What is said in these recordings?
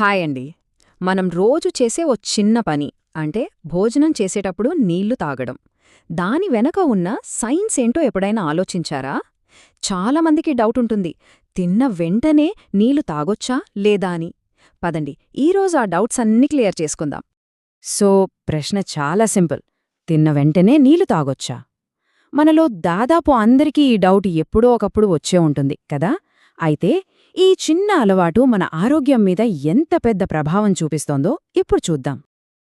Hi అండి మనం రోజు చేసే ఓ చిన్న పని అంటే భోజనం చేసేటప్పుడు నీళ్ళు తాగడం. దాని వెనక ఉన్న సైన్స్ ఏంటో ఎప్పుడైనా ఆలోచించారా? చాలామందికి డౌట్ ఉంటుంది. తిన్న వెంటనే నీళ్ళు తాగొచ్చా లేదా అని. పదండి ఈరోజు ఆ డౌట్స్ అన్నీ క్లియర్ చేసుకుందాం. సో ప్రశ్న చాలా సింపుల్. తిన్న వెంటనే నీళ్ళు తాగొచ్చా? మనలో దాదాపు అందరికీ ఈ డౌట్ ఎప్పుడో ఒకప్పుడు వచ్చే ఉంటుంది కదా? అయితే ఈ చిన్న అలవాటు మన ఆరోగ్యం మీద ఎంత పెద్ద ప్రభావం చూపిస్తోందో ఇప్పుడు చూద్దాం.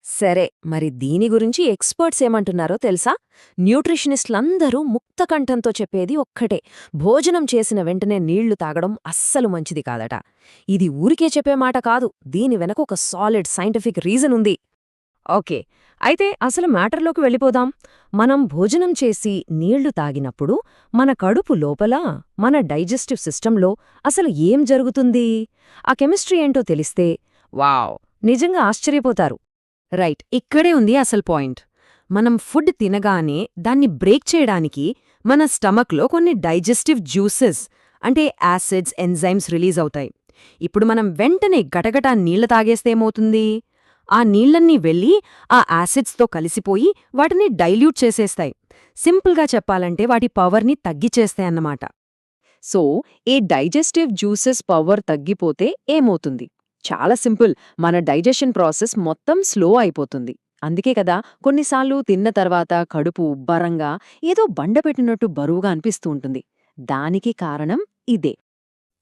సరే మరి దీని గురించి ఎక్స్పర్ట్స్ ఏమంటున్నారో తెలుసా? న్యూట్రిషనిస్టులందరూ ముక్తకంఠంతో చెప్పేది ఒక్కటే. భోజనం చేసిన వెంటనే నీళ్ళు తాగడం అస్సలు మంచిది కాదట. ఇది ఊరికే చెప్పే మాట కాదు. దీని వెనక ఒక సాలిడ్ సైంటిఫిక్ రీజన్ ఉంది ఓకే. అయితే అసలు మ్యాటర్లోకి వెళ్ళిపోదాం. మనం భోజనం చేసి నీళ్ళు తాగినప్పుడు మన కడుపు లోపల మన డైజెస్టివ్ సిస్టంలో అసలు ఏం జరుగుతుంది? ఆ కెమిస్ట్రీ ఏంటో తెలిస్తే వావ్! నిజంగా ఆశ్చర్యపోతారు. రైట్ ఇక్కడే ఉంది అసలు పాయింట్. మనం ఫుడ్ తినగానే దాన్ని బ్రేక్ చేయడానికి మన స్టమక్లో కొన్ని డైజెస్టివ్ జ్యూసెస్ అంటే యాసిడ్స్ ఎంజైమ్స్ రిలీజ్ అవుతాయి. ఇప్పుడు మనం వెంటనే గటగటా నీళ్ళ తాగేస్తే ఏమవుతుంది? ఆ నీళ్ళన్నీ వెళ్ళి ఆ యాసిడ్స్తో కలిసిపోయి వాటిని డైల్యూట్ చేసేస్తాయి. సింపుల్గా చెప్పాలంటే వాటి పవర్ని తగ్గిచేస్తాయన్నమాట. సో ఈ డైజెస్టివ్ జ్యూసెస్ పవర్ తగ్గిపోతే ఏమవుతుంది? చాలా సింపుల్. మన డైజెషన్ ప్రాసెస్ మొత్తం స్లో అయిపోతుంది. అందుకే కదా కొన్నిసార్లు తిన్న తర్వాత కడుపు ఉబ్బరంగా ఏదో బండపెట్టినట్టు బరువుగా అనిపిస్తూ ఉంటుంది. దానికి కారణం ఇదే.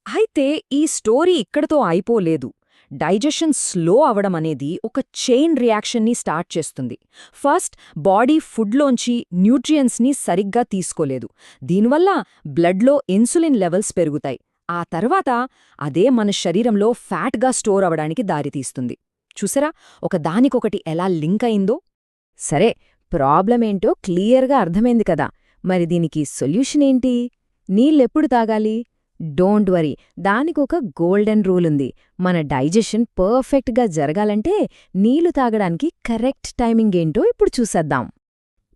అయితే ఈ స్టోరీ ఇక్కడతో అయిపోలేదు. డైజెషన్ స్లో అవడం అనేది ఒక చైన్ రియాక్షన్ని స్టార్ట్ చేస్తుంది. ఫస్ట్ బాడీ ఫుడ్లోంచి న్యూట్రియంట్స్ని సరిగ్గా తీసుకోలేదు. దీనివల్ల బ్లడ్లో ఇన్సులిన్ లెవెల్స్ పెరుగుతాయి. ఆ తర్వాత అదే మన శరీరంలో ఫ్యాట్గా స్టోర్ అవడానికి దారితీస్తుంది. చూసరా? ఒకదానికొకటి ఎలా లింక్ అయిందో? సరే ప్రాబ్లమేంటో క్లియర్గా అర్థమైంది కదా! మరి దీనికి సొల్యూషన్ ఏంటి? నీళ్ళెప్పుడు తాగాలి? Don't worry. దానికొక గోల్డెన్ రూల్ ఉంది మన డైజెషన్ పర్ఫెక్ట్గా జరగాలంటే నీళ్ళు తాగడానికి కరెక్ట్ టైమింగ్ ఏంటో ఇప్పుడు చూసేద్దాం.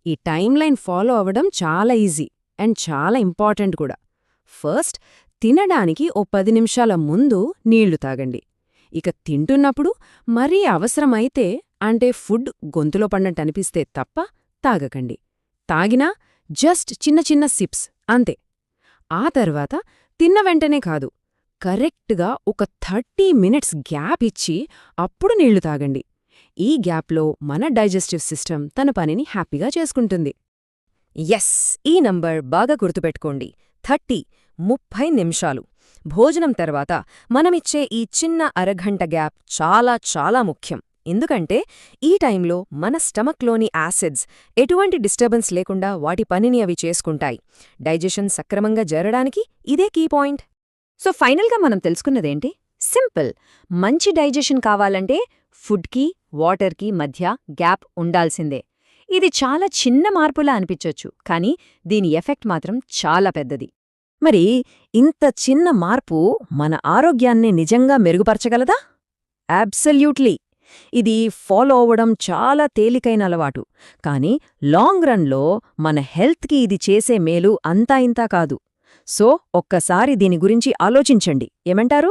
ఈ టైం లైన్ ఫాలో అవ్వడం చాలా ఈజీ అండ్ చాలా ఇంపార్టెంట్ కూడా. ఫస్ట్ తినడానికి ఓ పది నిమిషాల ముందు నీళ్ళు తాగండి. ఇక తింటున్నప్పుడు మరీ అవసరమైతే అంటే ఫుడ్ గొంతులో పడినట్టు అనిపిస్తే తప్ప తాగకండి. తాగినా జస్ట్ చిన్న చిన్న సిప్స్ అంతే. ఆ తర్వాత తిన్న వెంటనే కాదు. కరెక్ట్గా ఒక థర్టీ మినిట్స్ గ్యాప్ ఇచ్చి అప్పుడు నీళ్ళు తాగండి. ఈ గ్యాప్లో మన డైజెస్టివ్ సిస్టమ్ తన పనిని హ్యాపీగా చేసుకుంటుంది. ఎస్ ఈ నంబర్ బాగా గుర్తుపెట్టుకోండి. థర్టీ ముప్పై నిమిషాలు. భోజనం తర్వాత మనమిచ్చే ఈ చిన్న అరగంట గ్యాప్ చాలా చాలా ముఖ్యం. ఎందుకంటే ఈ టైంలో మన స్టమక్లోని యాసిడ్స్ ఎటువంటి డిస్టర్బెన్స్ లేకుండా వాటి పనిని అవి చేసుకుంటాయి. డైజెషన్ సక్రమంగా జరగడానికి ఇదే కీ పాయింట్. సో ఫైనల్గా మనం తెలుసుకున్నదేంటి? సింపుల్. మంచి డైజెషన్ కావాలంటే ఫుడ్కి వాటర్కి మధ్య గ్యాప్ ఉండాల్సిందే. ఇది చాలా చిన్న మార్పులా అనిపించొచ్చు కానీ దీని ఎఫెక్ట్ మాత్రం చాలా పెద్దది. మరి ఇంత చిన్న మార్పు మన ఆరోగ్యాన్ని నిజంగా మెరుగుపరచగలదా? అబ్సల్యూట్లీ. ఇది ఫాలో అవ్వడం చాలా తేలికైన అలవాటు. కానీ లాంగ్ రన్లో మన హెల్త్కి ఇది చేసే మేలు అంతా ఇంతా కాదు. సో ఒక్కసారి దీని గురించి ఆలోచించండి. ఏమంటారు?